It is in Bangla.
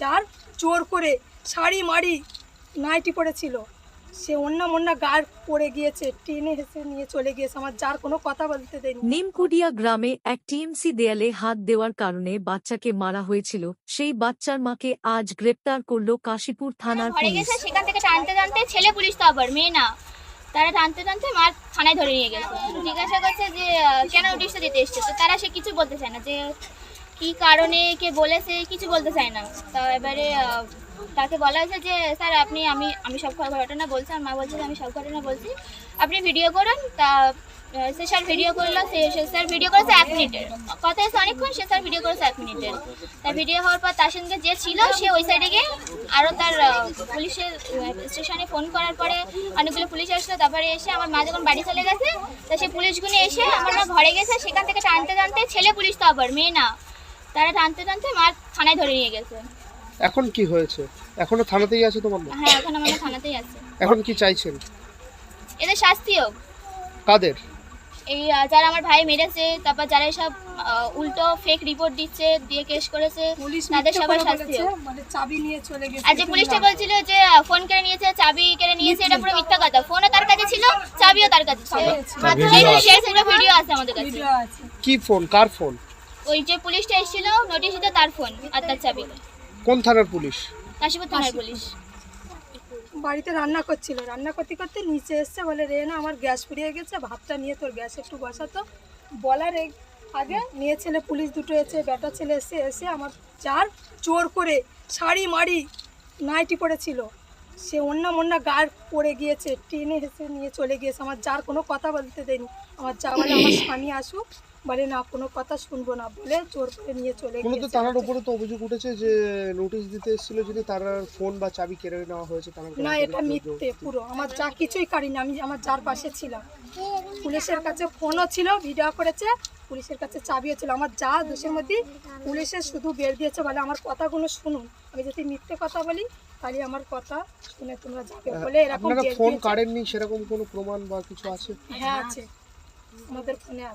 যার জোর করে শাড়ি মাড়ি নাইটি পড়েছিল সে অন্য মন্য গার পড়ে গিয়েছে টেনে হেসে নিয়ে চলে গিয়েছে। আমার যার কোনো কথা বলতে দেয়নি। নিমকুডিয়া গ্রামে এক টিএমসি দেয়ালে হাত দেওয়ার কারণে বাচ্চাকে মারা হয়েছিল। সেই বাচ্চার মাকে আজ গ্রেপ্তার করল কাশীপুর থানার ঘরে পুলিশ। গেছে সেখান থেকে টানতে টানতে ছেলে পুলিশ তো আবার মেয়ে না। তারা টানতে টানতে মার থানায় ধরে নিয়ে গেছে। জিজ্ঞাসা করছে যে কেন নোটিশটা দিতে এসছে? তো তারা সে কিছু বলতে চায় না যে কি কারণে কে বলেছে কিছু বলতে চায় না। তা এবারে তাকে বলা হয়েছে যে, স্যার, আপনি, আমি আমি সব ঘটনা বলছি, আর মা বলছে আমি সব ঘটনা বলছি। আপনি ভিডিও করুন, তা সে স্যার ভিডিও করল, সে- স্যার ভিডিও করেছে এক মিনিটের কথা হয়েছে অনেকক্ষণ, সে স্যার ভিডিও করেছে এক মিনিটের তা ভিডিও হওয়ার পর তার সঙ্গে যে ছিল, সে ওই সাইডে গিয়ে আরও তার পুলিশের স্টেশনে ফোন করার পরে অনেকগুলো পুলিশ আসলো। তারপরে এসে আমার মা যখন বাড়ি চলে গেছে, তা সে পুলিশগুলো এসে আমার মা ঘরে গেছে। সেখান থেকে টানতে টানতে ছেলে পুলিশ তো আবার, মেয়ে না। তারা টানতে টানতে মার থানায় ধরে নিয়ে গেছে। এখন কি হয়েছে? এখনও থানাতেই আছে তোমার মা? হ্যাঁ এখন আমাদের থানাতেই আছে। এখন কি চাইছেন? এদের শাস্তি হোক। কাদের? এই আহ, যারা আমার ভাই মেরেছে তারপর যারা সব উল্টো ফেক রিপোর্ট দিচ্ছে দিয়ে কেস করেছে পুলিশ তাদের মিথ্যে সবার করে শাস্তি বলেছে, হোক। মানে চাবি নিয়ে চলে গেছে আর যে পুলিশটা বলছিল যে আহ, ফোন কেড়ে নিয়েছে চাবি কেড়ে নিয়েছে এটা পুরো মিথ্যা কথা। ফোনও তার কাছে ছিল চাবিও তার কাছে ছিল। সেই- সেই ভিডিও আছে আমাদের কাছে। ভিডিও আছে। কি ফোন কার ফোন ওই যে পুলিশটা এসেছিল নোটিশ দিতে তার ফোন আর তার চাবি। কোন থানার পুলিশ? কাশীপুর থানার পুলিশ। বাড়িতে রান্না করছিল। রান্না করতে করতে নিচে এসছে বলে রে না আমার গ্যাস ফুরিয়ে গেছে ভাতটা নিয়ে তোর গ্যাস একটু বসাতো। বলার আগে মেয়ে ছেলে পুলিশ দুটো এসে বেটা ছেলে এসে এসে আমার যার জোর করে শাড়ি মাড়ি নাইটি পড়েছিল সে অন্য মন্য গার পড়ে গিয়েছে টেনে হেসে নিয়ে চলে গিয়েছে। আমার যার কোনো কথা বলতে দেয়নি। আমার যা বলে আমার স্বামী আসুক বলে না কোনো কথা শুনব না বলে জোর করে নিয়ে চলে গিয়েছে থানার উপরে তো অভিযোগ উঠেছে যে নোটিশ দিতে এসেছিল যদি তার ফোন বা চাবি কেড়ে নেওয়া হয়েছে না এটা মিথ্যে পুরো। আমার যা কিছুই করিনি আমি আমার যার পাশে ছিলাম। পুলিশের কাছে ফোনও ছিল ভিডিও করেছে পুলিশের কাছে চাবিও ছিল। আমার যা দোষের মধ্যে পুলিশের শুধু বের দিয়েছে বলে আমার কথাগুলো শুনুন। আমি যদি মিথ্যে কথা বলি তাহলে আমার কথা শুনে তোমরা যাবে বলে এরকম ফোন দিয়েছে। সেরকম কোনো প্রমাণ বা কিছু আছে? হ্যাঁ আছে। আমাদের ফোনে আছে।